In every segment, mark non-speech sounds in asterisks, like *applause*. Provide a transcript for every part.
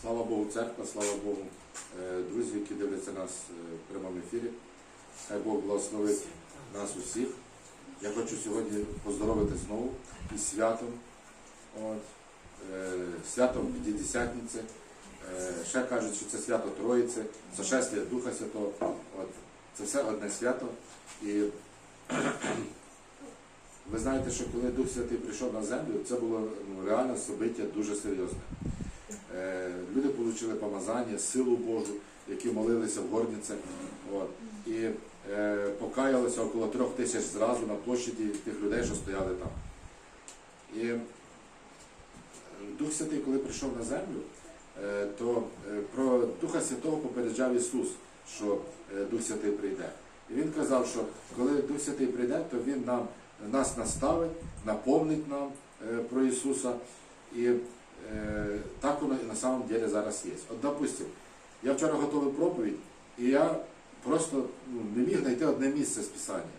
Слава Богу, церква, слава Богу, е, друзі, які дивляться нас е, в прямому ефірі. Хай Бог благословить нас усіх. Я хочу сьогодні поздоровити знову із святом. От, е, святом П'ятидесятниці. Ще кажуть, що це свято Троїці, Сошествія Духа Святого. От, це все одне свято. І ви знаєте, що коли Дух Святий прийшов на землю, це було ну, реально собиття дуже серйозне. Е, Люди отримали помазання, силу Божу, які молилися в горниці. От. І е, покаялося около трьох тисяч зразу на площаді тих людей, що стояли там. І е, Дух Святий, коли прийшов на землю, е, то е, про Духа Святого попереджав Ісус, що е, Дух Святий прийде. І Він казав, що коли Дух Святий прийде, то Він нам, нас наставить, наповнить нам е, про Ісуса. І так воно і на самом деле зараз є. От, допустим, я вчора готовий проповідь, і я просто ну, не міг знайти одне місце з Писання.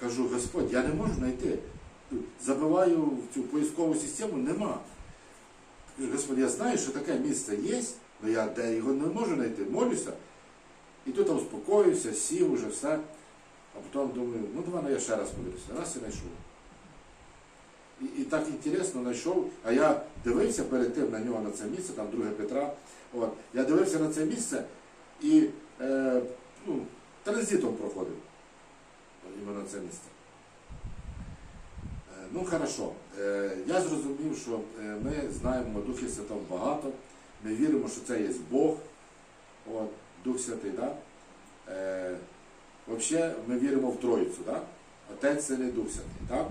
Кажу, Господь, я не можу знайти. Забиваю в цю поискову систему, нема. Господь, я знаю, що таке місце є, але я де його не можу знайти. Молюся. І тут успокоюся, сів уже все. А потім думаю, ну давай ну, я ще раз подивлюся. Раз і знайшов. І, і так інтересно знайшов, а я дивився перед тим на нього на це місце, там 2 Петра. От. Я дивився на це місце і е, ну, транзитом проходив іменно це місце. Е, Ну, хорошо. Е, Я зрозумів, що е, ми знаємо Духі Святого багато. Ми віримо, що це є Бог, от, Дух Святий, да? Е, Взагалі ми віримо в Троїцю, да? Отець Син і Дух Святий, так?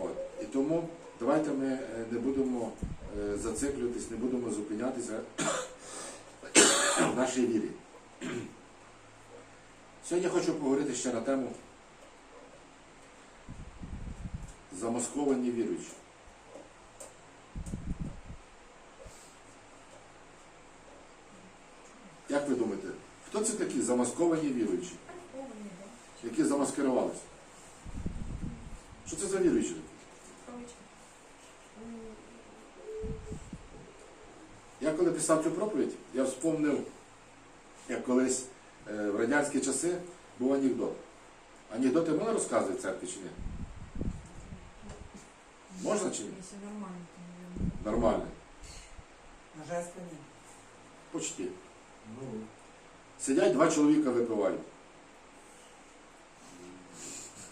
От. І тому давайте ми е, не будемо е, зациклюватись, не будемо зупинятися в нашій вірі. Сьогодні я хочу поговорити ще на тему замасковані віруючі. Як ви думаєте, хто це такі замасковані віруючі, які замаскирувалися? Що це за віруючі? такі? Я коли писав цю проповідь, я вспомнив, як колись е, в радянські часи був анекдот. Анекдоти можна розказувати в церкві чи ні? Можна чи ні? Нормально, то. Нормально. На жаль, спині. Почти. Сидять два чоловіка випивають.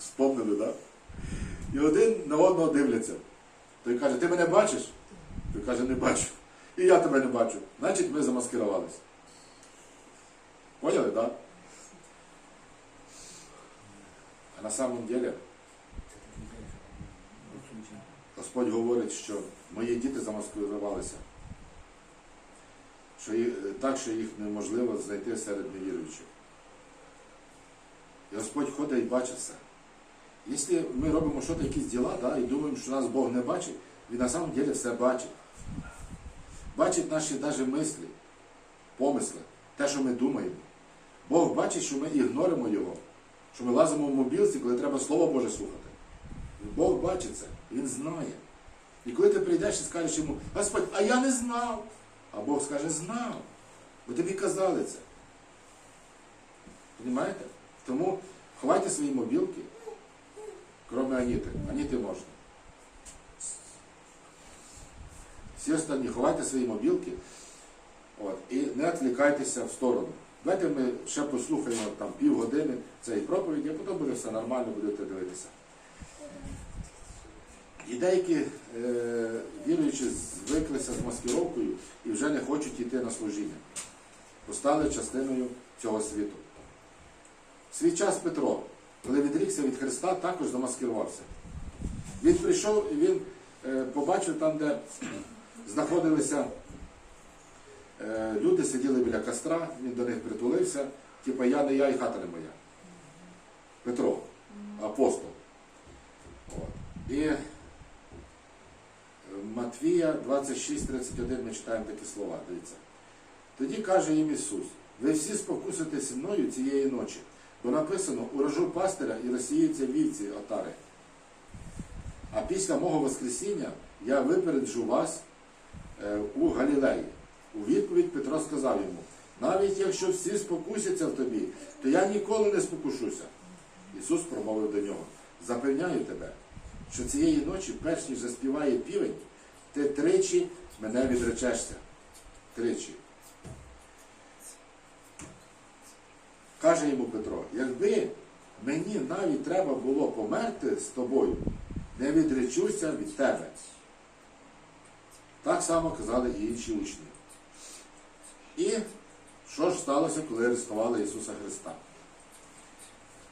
Спомнили, так? Да? І один на одного дивляться. Той каже, ти мене бачиш? Той каже, не бачу. І я тебе не бачу. Значить, ми замаскирувалися. Поняли, так? А на самом деле Господь говорить, що мої діти замаскирувалися. Що їх, так, що їх неможливо знайти серед невіруючих. І Господь ходить і бачить все. Якщо ми робимо щось, якісь діла, да, і думаємо, що нас Бог не бачить, Він на самом деле все бачить. Бачить наші навіть мислі, помисли, те, що ми думаємо. Бог бачить, що ми ігноримо Його, що ми лазимо в мобілці, коли треба Слово Боже слухати. Бог бачить це, Він знає. І коли ти прийдеш і скажеш йому, Господь, а я не знав. А Бог скаже, знав. Бо тобі казали це. Понимаєте? Тому ховайте свої мобілки, крім Аніти. Аніти можна. Всі останні ховайте свої мобілки от, і не відвлікайтеся в сторону. Давайте ми ще послухаємо там півгодини цієї проповіді, а потім буде все нормально, будете дивитися. І деякі е, віруючі звиклися з маскировкою і вже не хочуть йти на служіння. Постали частиною цього світу. В свій час Петро, коли відрікся від Христа, також замаскирувався. Він прийшов і він е, побачив там, де знаходилися е, люди, сиділи біля костра, він до них притулився, типу я не я і хата не моя. Петро, апостол. От. І е, Матвія 26.31 ми читаємо такі слова. Дивіться. Тоді каже їм Ісус, ви всі спокуситеся мною цієї ночі, бо написано, уражу пастиря і розсіються вівці отари. А після мого Воскресіння я випереджу вас у Галілеї. У відповідь Петро сказав йому, навіть якщо всі спокусяться в тобі, то я ніколи не спокушуся. Ісус промовив до нього, запевняю тебе, що цієї ночі, перш ніж заспіває півень, ти тричі мене відречешся. Тричі. Каже йому Петро, якби мені навіть треба було померти з тобою, не відречуся від тебе. Так само казали і інші учні. І що ж сталося, коли арестували Ісуса Христа?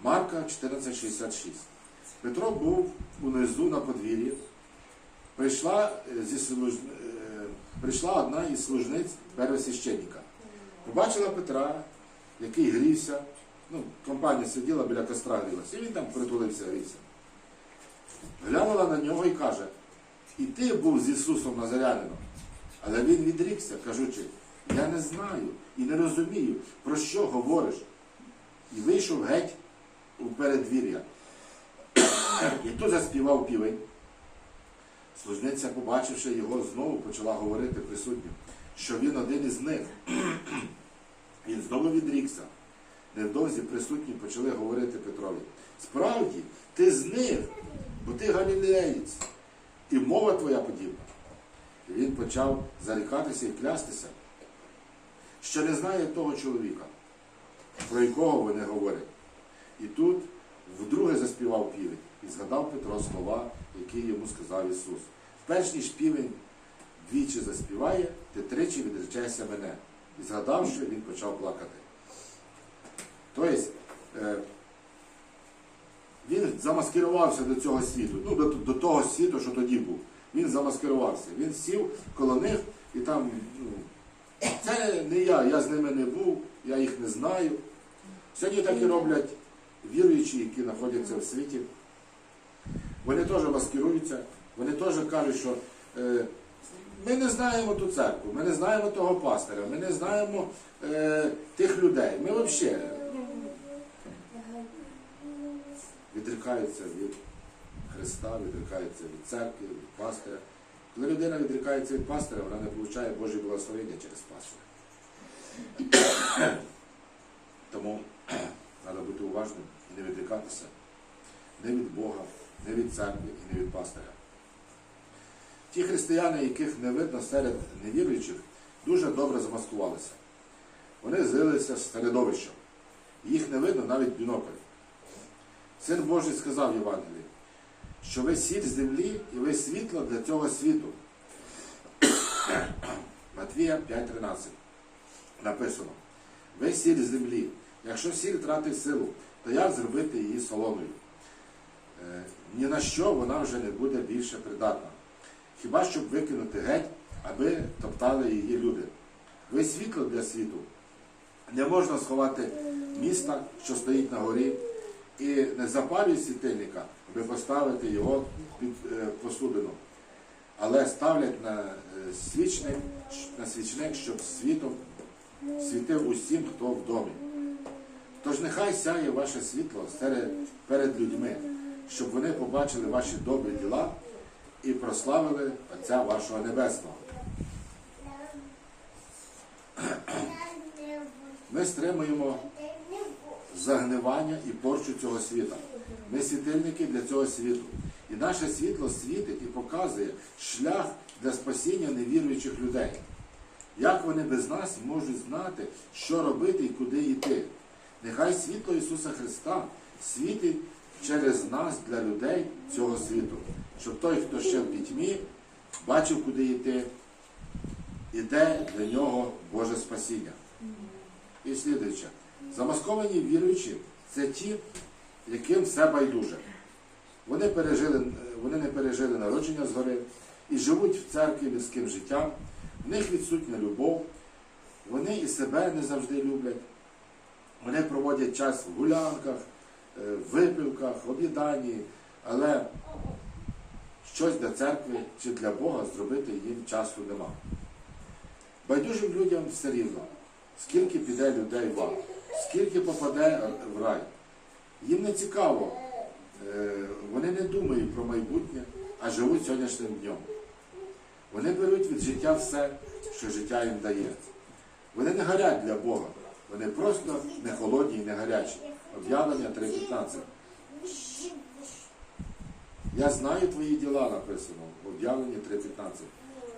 Марка 14,66. Петро був унизу на подвір'ї. Прийшла, е, зі служ... е, прийшла одна із служниць первосвященника. Побачила Петра, який грівся. Ну, компанія сиділа біля костра грілася, і він там притулився грівся. Глянула на нього і каже, і ти був з Ісусом Назарянином. Але він відрікся, кажучи, я не знаю і не розумію, про що говориш. І вийшов геть у передвір'я. І тут заспівав півень. Служниця, побачивши його, знову почала говорити присутнім, що він один із них. Він знову відрікся. Невдовзі присутні почали говорити Петрові. Справді, ти з них, бо ти галілеєць, і мова твоя подібна. І він почав зарікатися і клястися, що не знає того чоловіка, про якого вони говорять. І тут вдруге заспівав півень і згадав Петро слова, які йому сказав Ісус. Перш ніж півень двічі заспіває, ти тричі відречешся мене. І згадавши, він почав плакати. Тобто, е, він замаскирувався до цього світу, ну, до, до того світу, що тоді був. Він замаскирувався. Він сів коло них і там, ну, це не я, я з ними не був, я їх не знаю. Сьогодні так і роблять віруючі, які знаходяться в світі. Вони теж маскируються, вони теж кажуть, що е, ми не знаємо ту церкву, ми не знаємо того пастиря, ми не знаємо е, тих людей. Ми взагалі відрікаються від Христа, відрікаються від церкви, від пастиря. Коли людина відрікається від пастиря, вона не отримує Божі благословення через пастиря. *coughs* Тому *clears throat* треба бути уважним і не відрікатися не від Бога, не від церкви і не від пастиря. Ті християни, яких не видно серед невіруючих, дуже добре замаскувалися. Вони злилися з середовищем. Їх не видно навіть бінокль. Син Божий сказав в Євангелії, що ви сіль землі і ви світло для цього світу. *coughs* Матвія 5.13 написано. Ви сіль землі. Якщо сіль тратить силу, то як зробити її солоною? Е, ні на що вона вже не буде більше придатна. Хіба щоб викинути геть, аби топтали її люди. Ви світло для світу. Не можна сховати міста, що стоїть на горі, і не запалюй світильника, аби поставити його під е, посудину. Але ставлять на е, свічник, на свічник, щоб світом світив усім, хто в домі. Тож нехай сяє ваше світло серед, перед людьми, щоб вони побачили ваші добрі діла і прославили Отця вашого Небесного. Ми стримуємо загнивання і порчу цього світу. Ми світильники для цього світу. І наше світло світить і показує шлях для спасіння невіруючих людей. Як вони без нас можуть знати, що робити і куди йти? Нехай світло Ісуса Христа світить через нас для людей цього світу, щоб той, хто ще в пітьмі, бачив, куди йти, іде для нього Боже спасіння. І слідуюче. Замасковані віруючі це ті, яким все байдуже. Вони, пережили, вони не пережили народження згори і живуть в церкві людським життям, в них відсутня любов, вони і себе не завжди люблять. Вони проводять час в гулянках, е, випивках, в об'їданні, але щось для церкви чи для Бога зробити їм часу нема. Байдужим людям все рівно, скільки піде людей в ад, скільки попаде в рай. Їм не цікаво, е, вони не думають про майбутнє, а живуть сьогоднішнім днем. Вони беруть від життя все, що життя їм дає. Вони не горять для Бога. Вони просто не холодні і не гарячі. Об'явлення 3.15. Я знаю твої діла, написано в об'явленні 3.15.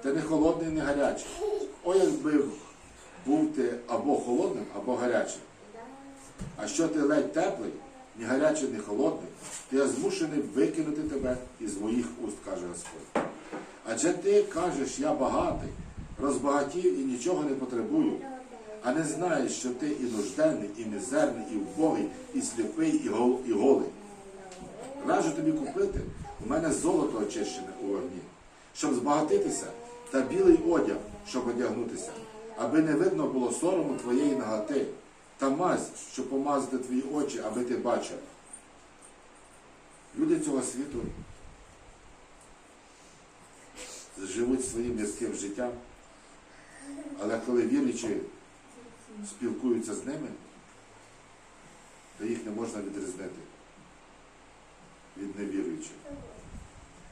Ти не холодний, не гарячий. О, якби був ти або холодним, або гарячим. А що ти ледь теплий, ні гарячий, ні холодний, то я змушений викинути тебе із моїх уст, каже Господь. Адже ти кажеш, я багатий, розбагатів і нічого не потребую, а не знаєш, що ти і нужденний, і мізерний, і вбогий, і сліпий, і гол- і голий. Раджу тобі купити у мене золото очищене у вогні, щоб збагатитися, та білий одяг, щоб одягнутися, аби не видно було сорому твоєї наготи, та мазь, щоб помазати твої очі, аби ти бачив. Люди цього світу живуть своїм м'язким життям, але коли віруючі спілкуються з ними, то їх не можна відрізнити від невіруючих.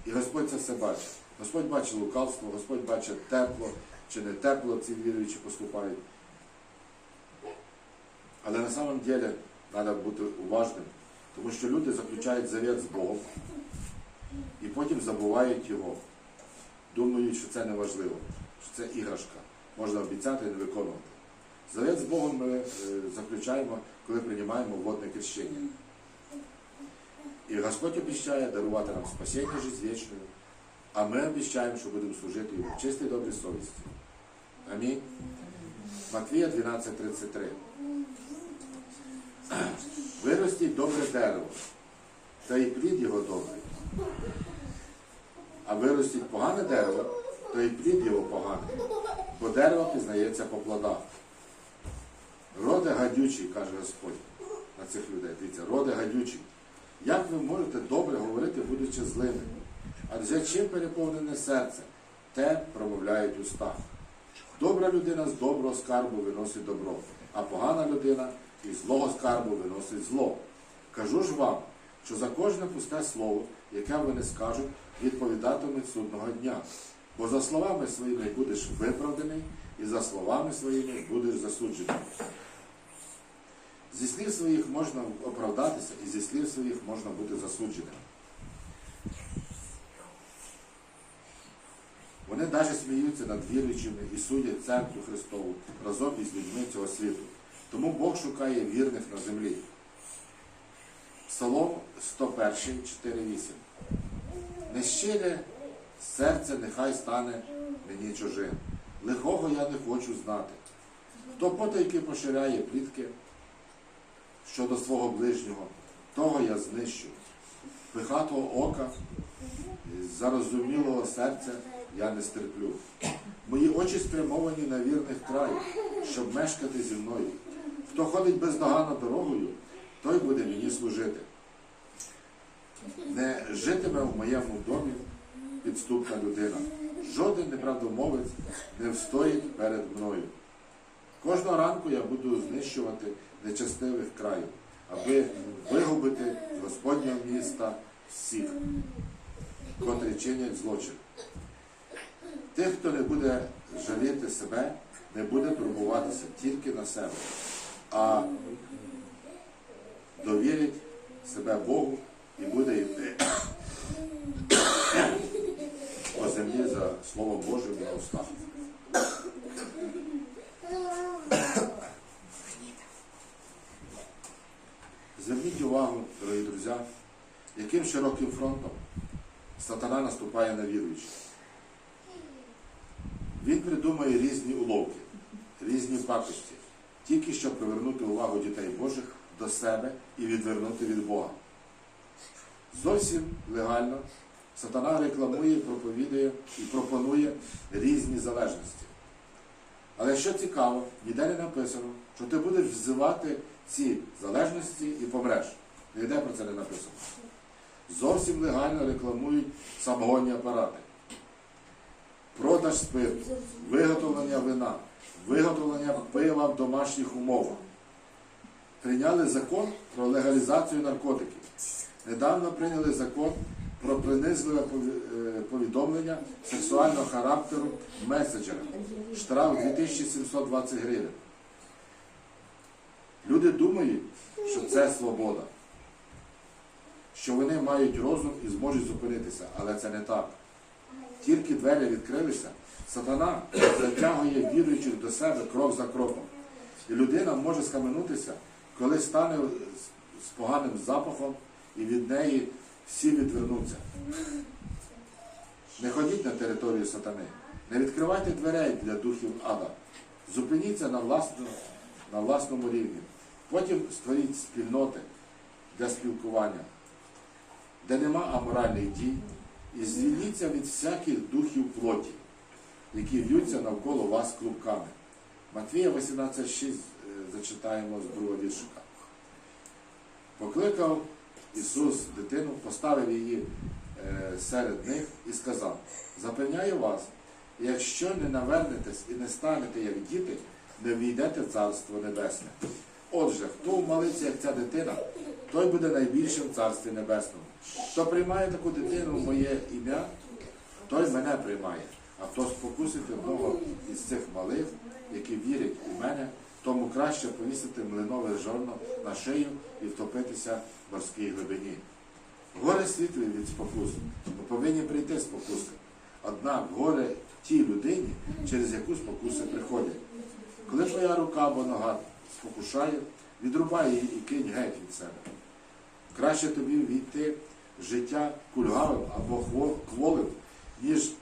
І Господь це все бачить. Господь бачить лукавство, Господь бачить тепло чи не тепло ці віруючі поступають. Але на самом деле треба бути уважним, тому що люди заключають завет з Богом і потім забувають його. Думають, що це не важливо, що це іграшка. Можна обіцяти і не виконувати. Завет з Богом ми е, заключаємо, коли приймаємо водне крещення. І Господь обіцяє дарувати нам спасіння життя вічною, а ми обіцяємо, що будемо служити йому в чистій добрій совісті. Амінь. Матвія 12:33. Виростіть добре дерево, та і плід його добрий. А виростіть погане дерево, то і плід його поганий, бо дерево пізнається по плодах. Роде гадючий, каже Господь на цих людей. Дивіться, роде гадючий. Як ви можете добре говорити, будучи злими? Адже чим переповнене серце, те промовляють уста. Добра людина з доброго скарбу виносить добро, а погана людина із злого скарбу виносить зло. Кажу ж вам, що за кожне пусте слово, яке вони скажуть, відповідатимуть судного дня. Бо за словами своїми будеш виправданий, і за словами своїми будеш засуджений. Зі слів своїх можна оправдатися, і зі слів своїх можна бути засудженим. Вони навіть сміються над віруючими і судять церкву Христову разом із людьми цього світу. Тому Бог шукає вірних на землі. Псалом 101, 4.8. Нещире серце нехай стане мені чужим. Лихого я не хочу знати. Хто потайки поширяє плітки щодо свого ближнього, того я знищу. Пихатого ока, зарозумілого серця я не стерплю. Мої очі спрямовані на вірних край, щоб мешкати зі мною. Хто ходить бездоганно дорогою, той буде мені служити. Не житиме в моєму домі підступна людина. Жоден неправдомовець не встоїть перед мною. Кожного ранку я буду знищувати нечестивих краю, аби вигубити з Господнього міста всіх, котрі чинять злочин. Тих, хто не буде жаліти себе, не буде турбуватися тільки на себе, а довірить себе Богу і буде йти по землі за Словом Божим на устах. Зверніть увагу, дорогі друзі, яким широким фронтом сатана наступає на віруючих. Він придумує різні уловки, різні пакості, тільки щоб привернути увагу дітей Божих до себе і відвернути від Бога. Зовсім легально сатана рекламує, проповідує і пропонує різні залежності. Але що цікаво, ніде не написано, що ти будеш взивати ці залежності і помреш. Ніде про це не написано. Зовсім легально рекламують самогонні апарати, продаж спирту, виготовлення вина, виготовлення пива в домашніх умовах. Прийняли закон про легалізацію наркотиків. Недавно прийняли закон про принизливе е, повідомлення сексуального характеру меседжера. Штраф 2720 гривень. Люди думають, що це свобода, що вони мають розум і зможуть зупинитися, але це не так. Тільки двері відкрилися, сатана затягує віруючих до себе крок за кроком. І людина може скаменутися, коли стане з- поганим запахом і від неї всі відвернуться. Не ходіть на територію сатани, не відкривайте дверей для духів ада. Зупиніться на, власно, на власному рівні. Потім створіть спільноти для спілкування, де нема аморальних дій, і звільніться від всяких духів плоті, які в'ються навколо вас клубками. Матвія 18.6 е, зачитаємо з другого віршика. Покликав Ісус дитину, поставив її е, серед них і сказав: Запевняю вас, якщо не навернетесь і не станете як діти, не війдете в Царство Небесне. Отже, хто вмалиться, як ця дитина, той буде найбільшим в Царстві Небесному. Хто приймає таку дитину в моє ім'я, той мене приймає. А хто спокусить одного із цих малих, які вірять у мене, тому краще повісити млинове жорно на шию і втопитися в морській глибині. Горе світлі від спокус, бо повинні прийти спокуски. Однак горе тій людині, через яку спокуси приходять. Коли твоя рука або нога спокушає, відрубай її і кинь геть від себе. Краще тобі війти в життя кульгавим або кволим, ніж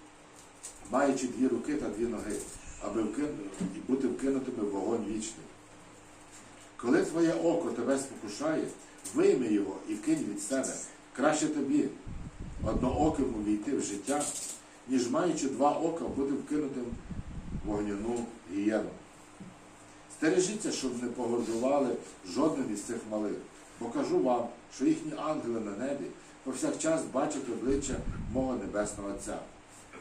маючи дві руки та дві ноги, аби вкину- бути вкинутими в вогонь вічний. Коли твоє око тебе спокушає, вийми його і кинь від себе. Краще тобі однооким увійти в життя, ніж маючи два ока, бути вкинутим в вогняну гієну. Стережіться, щоб не погордували жодним із цих малих, бо кажу вам, що їхні ангели на небі повсякчас бачать обличчя мого небесного Отця.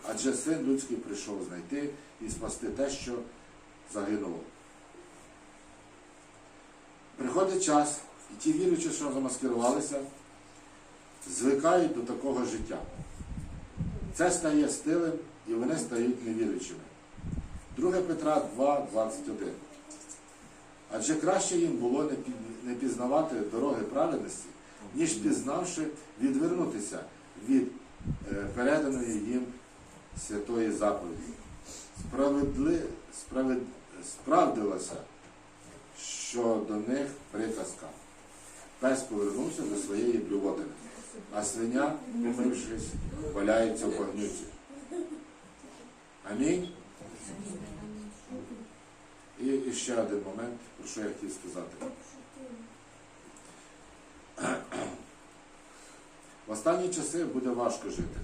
Адже син людський прийшов знайти і спасти те, що загинуло. Приходить час, і ті віруючі, що замаскирувалися, звикають до такого життя. Це стає стилем, і вони стають невіруючими. 2 Петра 2, 21. Адже краще їм було не пізнавати дороги праведності, ніж пізнавши відвернутися від е, переданої їм святої заповіді. Справедли, справед, справдилося, що до них приказка. Пес повернувся до своєї блювотини, а свиня, помившись, валяється в багнюці. Амінь. І, ще один момент, про що я хотів сказати. В останні часи буде важко жити.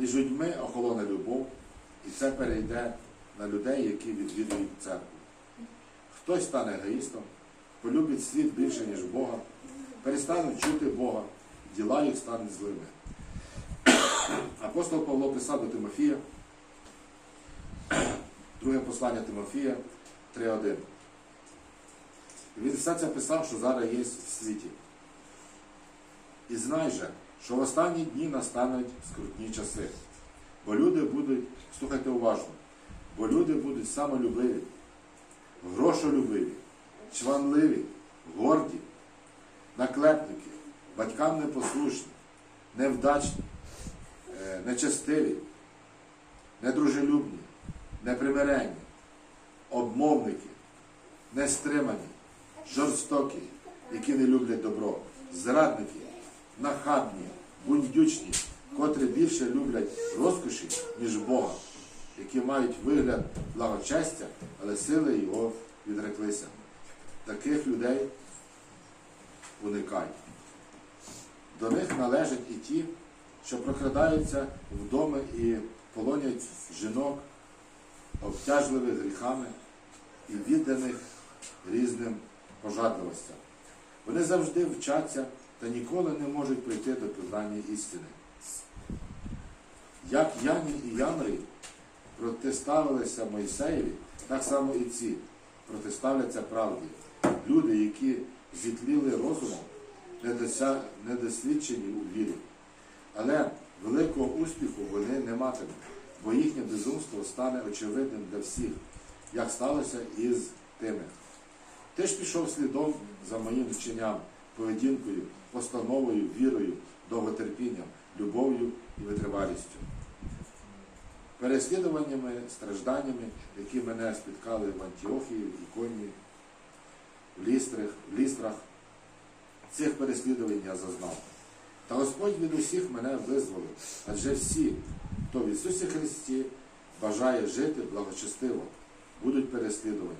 Між людьми охолоне любов, і це перейде на людей, які відвідують церкву. Хтось стане егоїстом, полюбить світ більше, ніж Бога, перестануть чути Бога, діла їх стануть злими. Апостол Павло писав до Тимофія, друге послання Тимофія 3.1. Він все це писав, що зараз є в світі. І знай же, що в останні дні настануть скрутні часи. Бо люди будуть, слухайте уважно, бо люди будуть самолюбиві, грошолюбиві, чванливі, горді, наклепники, батькам непослушні, невдачні, е, нечестиві, недружелюбні, непримиренні, обмовники, нестримані, жорстокі, які не люблять добро, зрадники, нахабні, бундючні, котрі більше люблять розкоші, ніж Бога, які мають вигляд благочестя, але сили його відреклися. Таких людей уникай. До них належать і ті, що прокрадаються в доми і полонять жінок, обтяжливих гріхами і відданих різним пожадливостям. Вони завжди вчаться та ніколи не можуть прийти до пізнання істини. Як Яні і Ямрі протиставилися Мойсеєві, так само і ці протиставляться правді. Люди, які зітліли розумом, недосвідчені у вірі, Але великого успіху вони не матимуть, бо їхнє безумство стане очевидним для всіх, як сталося із тими. Ти ж пішов слідом за моїм вченням, поведінкою, постановою, вірою, довготерпінням, любов'ю і витривалістю. Переслідуваннями, стражданнями, які мене спіткали в Антіохії, в Іконії, в Лістрах, в Лістрах, цих переслідувань я зазнав. Та Господь від усіх мене визволив, адже всі, хто в Ісусі Христі бажає жити благочестиво, будуть переслідувані.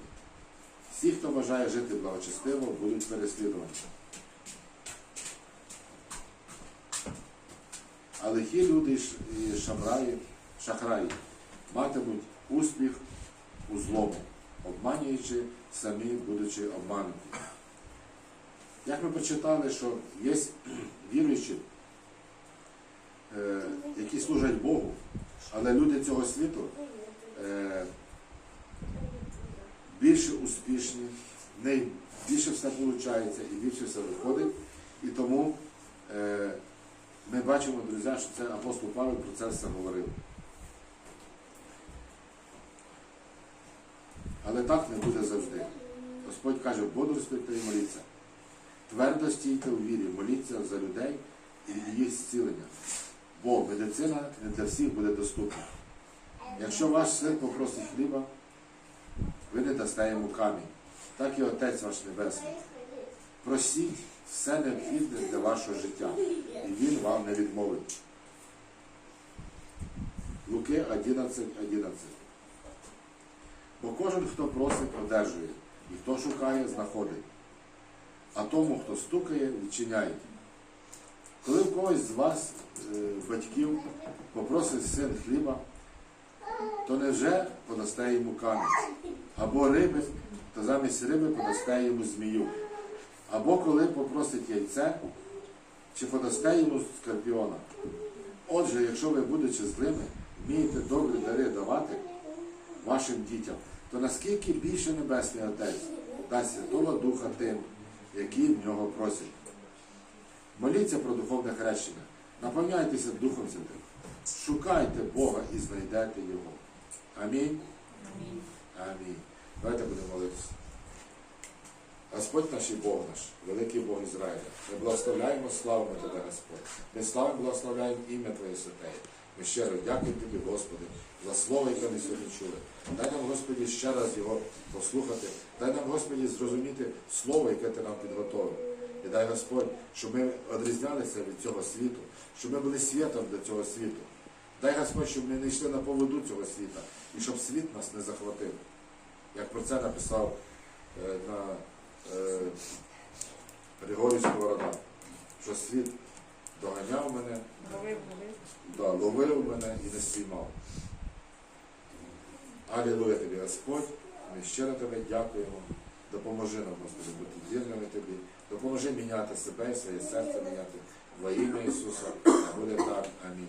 Всі, хто бажає жити благочестиво, будуть переслідувані. А лихі люди і шамраї, шахраї матимуть успіх у злому, обманюючи самі, будучи обмануті. Як ми почитали, що є *clears throat* віруючі, е, які служать Богу, але люди цього світу е, більше успішні, більше все виходить і більше все виходить. І тому е, ми бачимо, друзі, що це апостол Павел про це все говорив. Але так не буде завжди. Господь каже, бодрствуйте і моліться. Твердо стійте у вірі, моліться за людей і їх зцілення. Бо медицина не для всіх буде доступна. Якщо ваш син попросить хліба, ви не дасте йому камінь. Так і Отець ваш Небесний. Просіть все необхідне для вашого життя, і Він вам не відмовить. Луки 11, 11. Бо кожен, хто просить, одержує, і хто шукає, знаходить. А тому, хто стукає, відчиняє. Коли в когось з вас, е, батьків, попросить син хліба, то невже подасте йому камінь? Або риби, то замість риби подасте йому змію. Або коли попросить яйце, чи подасте йому скорпіона. Отже, якщо ви, будучи злими, вмієте добрі дари давати вашим дітям, то наскільки більше Небесний Отець дасть Святого Духа тим, які в нього просять. Моліться про духовне хрещення, наповняйтеся Духом Святим, шукайте Бога і знайдете Його. Амінь. Амінь. Давайте будемо молитися. Господь наш і Бог наш, великий Бог Ізраїля. Ми благословляємо, славимо Тебе, Господь. Ми славимо, благословляємо ім'я Твоє святе. Ми щиро дякуємо Тобі, Господи, за слово, яке ми сьогодні чули. Дай нам, Господі, ще раз його послухати. Дай нам, Господі, зрозуміти слово, яке Ти нам підготовив. І дай Господь, щоб ми відрізнялися від цього світу, щоб ми були світом для цього світу. Дай Господь, щоб ми не йшли на поводу цього світа і щоб світ нас не захватив. Як про це написав е, на Григорій Сковорода, що світ доганяв мене, Ловив, ловив. да, ловив мене і не спіймав. Алілуя тобі, Господь, ми щиро тебе дякуємо. Допоможи нам, Господи, бути вірними тобі. Допоможи міняти себе і своє серце міняти во ім'я Ісуса. Буде так. Амінь.